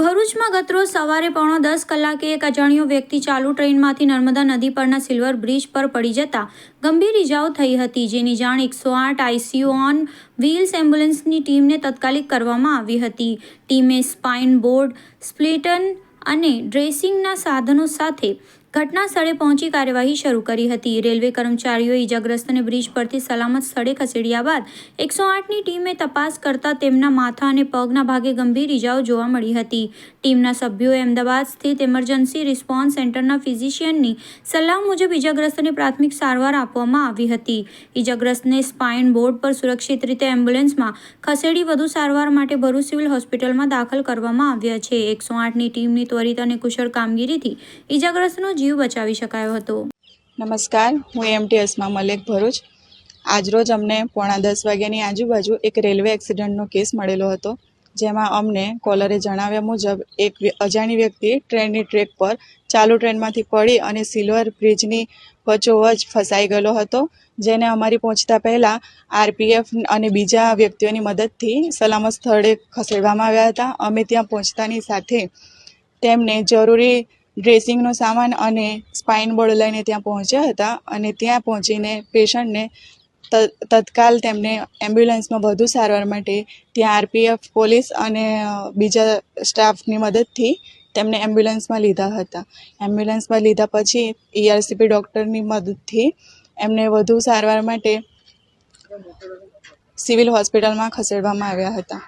ભરૂચમાં ગતરોજ સવારે પોણો દસ કલાકે એક અજાણ્યો વ્યક્તિ ચાલુ ટ્રેનમાંથી નર્મદા નદી પરના સિલ્વર બ્રિજ પર પડી જતા ગંભીર ઇજાઓ થઈ હતી, જેની જાણ એકસો આઠ આઈસીયુ ઓન વ્હીલ્સ એમ્બ્યુલન્સની ટીમને તાત્કાલિક કરવામાં આવી હતી. ટીમે સ્પાઇન બોર્ડ, સ્પ્લિટન અને ડ્રેસિંગના સાધનો સાથે ઘટના સ્થળે પહોંચી કાર્યવાહી શરૂ કરી હતી. રેલવે કર્મચારીઓ ઇજાગ્રસ્તને બ્રિજ પરથી સલામત સ્થળે ખસેડ્યા બાદ એકસો આઠની ટીમે તપાસ કરતા તેમના માથા અને પગના ભાગે ગંભીર ઇજાઓ જોવા મળી હતી. ટીમના સભ્યોએ અમદાવાદ સ્થિત ઇમરજન્સી રિસ્પોન્સ સેન્ટરના ફિઝિશિયનની સલાહ મુજબ ઇજાગ્રસ્તને પ્રાથમિક સારવાર આપવામાં આવી હતી. ઇજાગ્રસ્તને સ્પાઇન બોર્ડ પર સુરક્ષિત રીતે એમ્બ્યુલન્સમાં ખસેડી વધુ સારવાર માટે ભરૂચ સિવિલ હોસ્પિટલમાં દાખલ કરવામાં આવ્યા છે. એકસો આઠની ટીમની ત્વરિત અને કુશળ કામગીરીથી ઇજાગ્રસ્તનો જીવ બચાવી શકાયો હતો. નમસ્કાર, હું એમટી અસમા મલેક ભરૂચ. આજરોજ અમને પોણા દસ વાગ્યાની આજુબાજુ એક રેલવે એક્સિડન્ટનો કેસ મળેલો હતો, જેમાં અમને કોલરે જણાવ્યા મુજબ એક અજાણી વ્યક્તિ ટ્રેનની ટ્રેક પર ચાલુ ટ્રેનમાંથી પડી અને સિલ્વર બ્રિજની વચોવચ ફસાઈ ગયેલો હતો, જેને અમારી પહોંચતા પહેલાં આરપીએફ અને બીજા વ્યક્તિઓની મદદથી સલામત સ્થળે ખસેડવામાં આવ્યા હતા. અમે ત્યાં પહોંચતાની સાથે તેમને જરૂરી ડ્રેસિંગનો સામાન અને સ્પાઇન બોર્ડ લઈને ત્યાં પહોંચ્યા હતા અને ત્યાં પહોંચીને પેશન્ટને તત્કાલ તેમને એમ્બ્યુલન્સમાં વધુ સારવાર માટે ત્યાં આરપીએફ, પોલીસ અને બીજા સ્ટાફની મદદથી તેમને એમ્બ્યુલન્સમાં લીધા હતા. એમ્બ્યુલન્સમાં લીધા પછી ઈઆરસીપી ડૉક્ટરની મદદથી એમને વધુ સારવાર માટે સિવિલ હોસ્પિટલમાં ખસેડવામાં આવ્યા હતા.